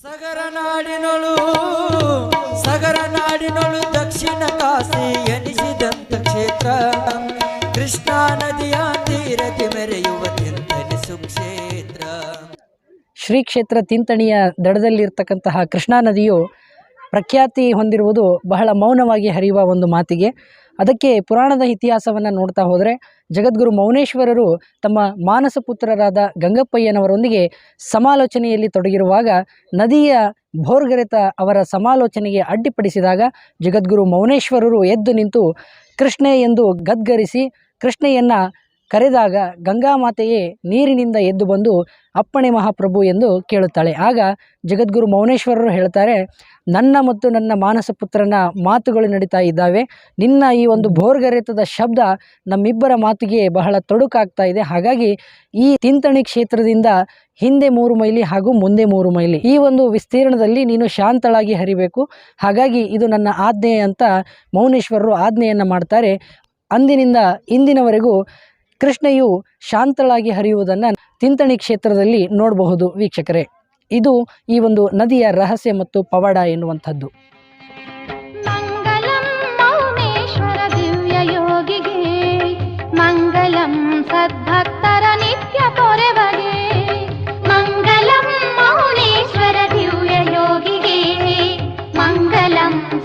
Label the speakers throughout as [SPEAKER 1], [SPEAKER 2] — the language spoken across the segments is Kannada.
[SPEAKER 1] ಸಗರ ನಾಡಿನೊಳು ಸಗರ ನಾಡಿನೊಳು ದಕ್ಷಿಣ ಕಾಶಿ ಎನಿಸಿದಂತ ಕ್ಷೇತ್ರ. ಕೃಷ್ಣಾ ನದಿಯ ತೀರದಿ ಮೆರೆಯುವ ತಿಂತನಿ ಸುಕ್ಷೇತ್ರ.
[SPEAKER 2] ಶ್ರೀ ಕ್ಷೇತ್ರ ತಿಂತಣಿಯ ದಡದಲ್ಲಿರ್ತಕ್ಕಂತಹ ಕೃಷ್ಣಾ ನದಿಯು ಪ್ರಖ್ಯಾತಿ ಹೊಂದಿರುವುದು ಬಹಳ ಮೌನವಾಗಿ ಹರಿಯುವ ಒಂದು ಮಾತಿಗೆ. ಅದಕ್ಕೆ ಪುರಾಣದ ಇತಿಹಾಸವನ್ನು ನೋಡ್ತಾ ಹೋದರೆ ಜಗದ್ಗುರು ಮೌನೇಶ್ವರರು ತಮ್ಮ ಮಾನಸ ಪುತ್ರರಾದ ಗಂಗಪ್ಪಯ್ಯನವರೊಂದಿಗೆ ಸಮಾಲೋಚನೆಯಲ್ಲಿ ತೊಡಗಿರುವಾಗ ನದಿಯ ಭೋರ್ಗರೆತ ಅವರ ಸಮಾಲೋಚನೆಗೆ ಅಡ್ಡಿಪಡಿಸಿದಾಗ ಜಗದ್ಗುರು ಮೌನೇಶ್ವರರು ಎದ್ದು ನಿಂತು ಕೃಷ್ಣೆ ಎಂದು ಗದ್ಗರಿಸಿ ಕೃಷ್ಣೆಯನ್ನು ಕರೆದಾಗ ಗಂಗಾ ಮಾತೆಯೇ ನೀರಿನಿಂದ ಎದ್ದು ಬಂದು ಅಪ್ಪಣೆ ಮಹಾಪ್ರಭು ಎಂದು ಕೇಳುತ್ತಾಳೆ. ಆಗ ಜಗದ್ಗುರು ಮೌನೇಶ್ವರರು ಹೇಳ್ತಾರೆ, ನನ್ನ ಮತ್ತು ನನ್ನ ಮಾನಸ ಪುತ್ರನ ಮಾತುಗಳು ನಡೀತಾ ಇದ್ದಾವೆ. ನಿನ್ನ ಈ ಒಂದು ಭೋರ್ಗರೆತದ ಶಬ್ದ ನಮ್ಮಿಬ್ಬರ ಮಾತಿಗೆ ಬಹಳ ತೊಡಕಾಗ್ತಾ ಇದೆ. ಹಾಗಾಗಿ ಈ ತಿಂತಣಿ ಕ್ಷೇತ್ರದಿಂದ ಹಿಂದೆ ಮೂರು ಮೈಲಿ ಹಾಗೂ ಮುಂದೆ ಮೂರು ಮೈಲಿ ಈ ಒಂದು ವಿಸ್ತೀರ್ಣದಲ್ಲಿ ನೀನು ಶಾಂತಳಾಗಿ ಹರಿಬೇಕು. ಹಾಗಾಗಿ ಇದು ನನ್ನ ಆಜ್ಞೆ ಅಂತ ಮೌನೇಶ್ವರರು ಆಜ್ಞೆಯನ್ನು ಮಾಡ್ತಾರೆ. ಅಂದಿನಿಂದ ಇಂದಿನವರೆಗೂ ಕೃಷ್ಣೆಯು ಶಾಂತಳಾಗಿ ಹರಿಯುವುದನ್ನು ತಿಂತಣಿ ಕ್ಷೇತ್ರದಲ್ಲಿ ನೋಡಬಹುದು ವೀಕ್ಷಕರೇ. ಇದು ಈ ಒಂದು ನದಿಯ ರಹಸ್ಯ ಮತ್ತು ಪವಾಡ ಎನ್ನುವಂಥದ್ದು.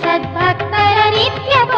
[SPEAKER 3] ಸದ್ಭಕ್ತರ ನಿತ್ಯ